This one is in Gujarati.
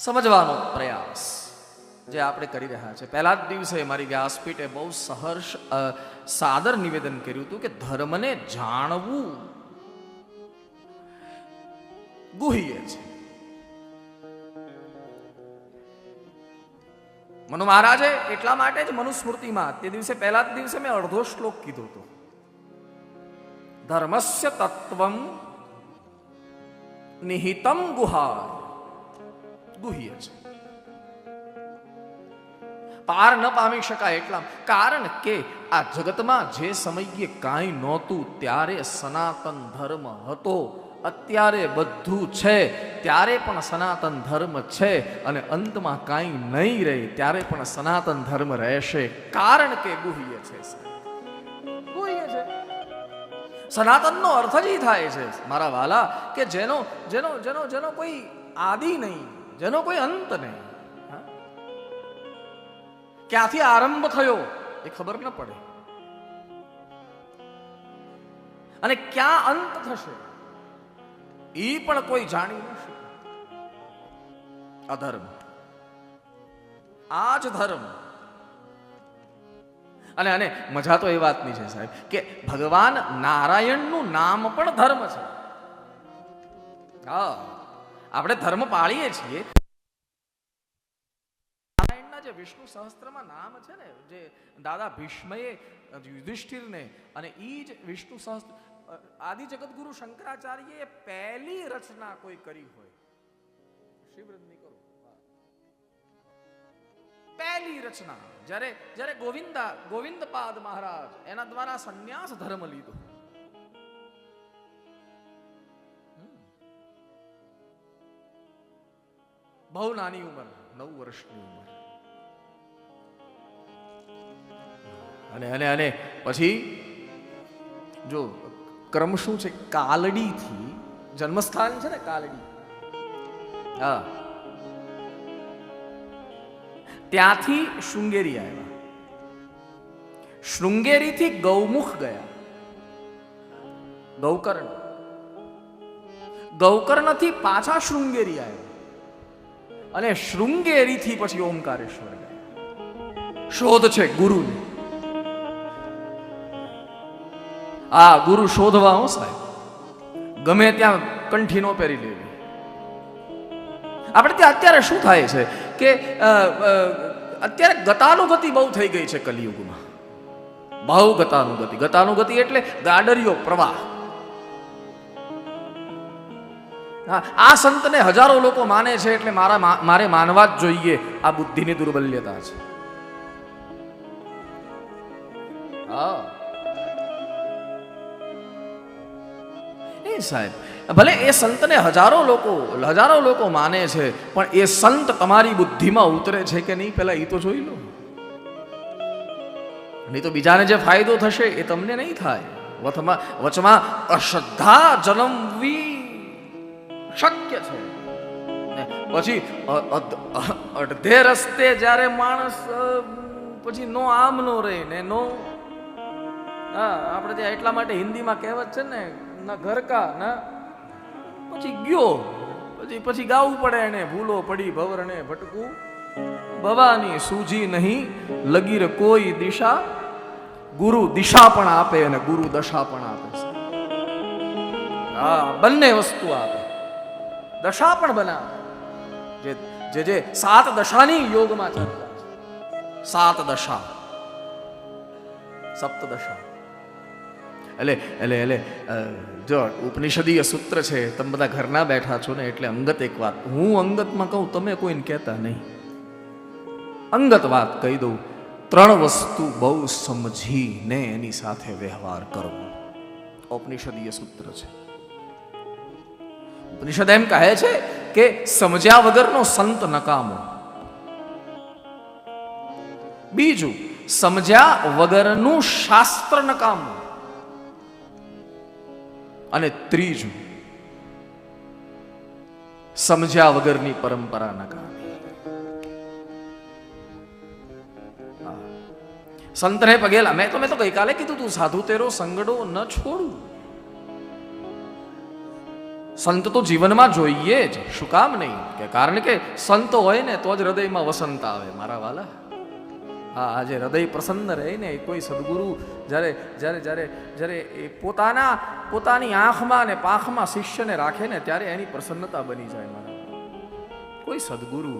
સમજવાનો પ્રયાસ જે આપણે કરી રહ્યા છે. પહેલા જ દિવસે મારી વ્યાસપીઠે બહુ સહર્ષ સાદર નિવેદન કર્યું હતું કે ધર્મને જાણવું ગુહ્ય છે. મનુ મહારાજે એટલા માટે જ મનુસ્મૃતિમાં તે દિવસે પહેલા જ દિવસે મેં અડધો શ્લોક કીધો હતો. ધર્મસ્ય તત્વમ નિહિતમ ગુહાર. ગુહ્ય છે પાર ન પામી શકાય એટલા કારણ કે આ જગતમાં જે સમયે કાંઈ નહોતું ત્યારે સનાતન ધર્મ હતો. અત્યારે બધું છે ત્યારે પણ સનાતન ધર્મ છે અને અંતમાં કાંઈ નહીં રહે ત્યારે પણ સનાતન ધર્મ રહેશે. કારણ કે ગુહ્ય છે ગુહ્ય છે. સનાતનનો અર્થ જ થાય છે મારા વાલા કે જેનો જેનો જેનો જેનો કોઈ આદિ નહીં. જેનો કોઈ અંત નહીં. ક્યાંથી આરંભ થયો એ ખબર ન પડે. અને ક્યાં અંત થશે એ પણ કોઈ જાણી ન અધર્મ. આ જ ધર્મ. અને અને મજા તો એ વાતની છે સાહેબ કે ભગવાન નારાયણનું નામ પણ ધર્મ છે. હા. આપણે ધર્મ પાળીએ છીએ. નારાયણના જે વિષ્ણુ સહસ્ત્રમાં નામ છે ને, જે દાદા ભીષ્મએ યુધિષ્ઠિરને અને એ જ વિષ્ણુ સહસ્ત્ર આદિ જગતગુરુ શંકરાચાર્યએ પહેલી રચના કોઈ કરી હોય. શિવરજની કરો. પહેલી રચના. જ્યારે જ્યારે ગોવિંદા, ગોવિંદપાદ મહારાજ એના દ્વારા સંન્યાસ ધર્મ લીધો. બહુ નાની ઉંમર. નવ વર્ષની ઉંમર. અને અને અને પછી જો ક્રમ શું છે? કાલડીથી જન્મસ્થાન છે ને કાલડી? હા. ત્યાંથી શૃંગેરી આવ્યા. શૃંગેરીથી ગૌમુખ ગયા. ગૌકર્ણ. ગૌકર્ણથી પાછા શૃંગેરી આવ્યા. અને શૃંગેરીથી પછી ઓમકારેશ્વર શોધ છે ગુરુની. આ ગુરુ શોધવા હો સાહેબ. ગમે ત્યાં કંઠી નો પહેરી લેવી. આપણે ત્યાં અત્યારે શું થાય છે કે અત્યારે ગતાનુગતિ બહુ થઈ ગઈ છે કલિયુગમાં. બહુ ગતાનુગતિ. ગતાનુગતિ એટલે ગાડરિયો પ્રવાહ. આ સંતને હજારો લોકો માને છે એટલે મારા મારે માનવા જ જોઈએ આ બુદ્ધિની દુર્બલ્યતા છે. એ સાહેબ, ભલે એ સંતને હજારો લોકો હજારો લોકો માને છે, પણ એ સંત તમારી બુદ્ધિમાં ઉતરે છે કે નહીં પેલા એ તો જોઈ લો. નહીં તો બીજાને જે ફાયદો થશે એ તમને નહીં થાય. વચમાં વચમાં, અશ્રદ્ધા જન્મવી શક્ય છે. પછી અડધે રસ્તે જ્યારે માણસ પછી નો આમ નો રહે ને નો. હા, આપણે ત્યાં એટલા માટે હિન્દીમાં કહેવત છે ને, ના ઘર ના. પછી ગયો. પછી પછી ગાવું પડે એને, ભૂલો પડી ભવરણે ભટકું ભવાની સૂજી નહીં, લગીર કોઈ દિશા. ગુરુ દિશા પણ આપે અને ગુરુ દશા પણ આપે. હા, બંને વસ્તુ આપે. દશા પણ બનાવે. જે જે સાત દશાની યોગમાં ચર્ચા સાત દશા. સપ્ત દશા. એટલે એટલે એટલે જો ઉપનિષદીય સૂત્ર છે, તમે બધા ઘરના બેઠા છો ને, એટલે અંગત એક વાત. હું અંગતમાં કહું, તમે કોઈને કહેતા નહીં. અંગત વાત કહી દઉં. ત્રણ વસ્તુ બહુ સમજીને એની સાથે વ્યવહાર કરવો. ઉપનિષદીય સૂત્ર છે. ઉપનિષદ એમ કહે છે કે સમજ્યા વગરનો સંત નકામો. બીજું, સમજ્યા વગરનું શાસ્ત્ર નકામું. અને ત્રીજું, સમજ્યા વગરની પરંપરા નકામી. સંતને પગેલા મેં તો મેં તો ગઈકાલે કીધું તું, સાધુ તેરો સંગડો ન છોડું. સંત તો જીવનમાં જોઈએ જ. શું કામ નહીં? કે કારણ કે સંત હોય ને તો જ હૃદયમાં વસંત આવે, મારા વાલા. હા, આજે હૃદય પ્રસન્ન રહે ને કોઈ સદગુરુ જ્યારે જ્યારે જ્યારે જ્યારે એ પોતાના, પોતાની આંખમાં ને પાંખમાં શિષ્યને રાખે ને ત્યારે એની પ્રસન્નતા બની જાય, મારા કોઈ સદગુરુ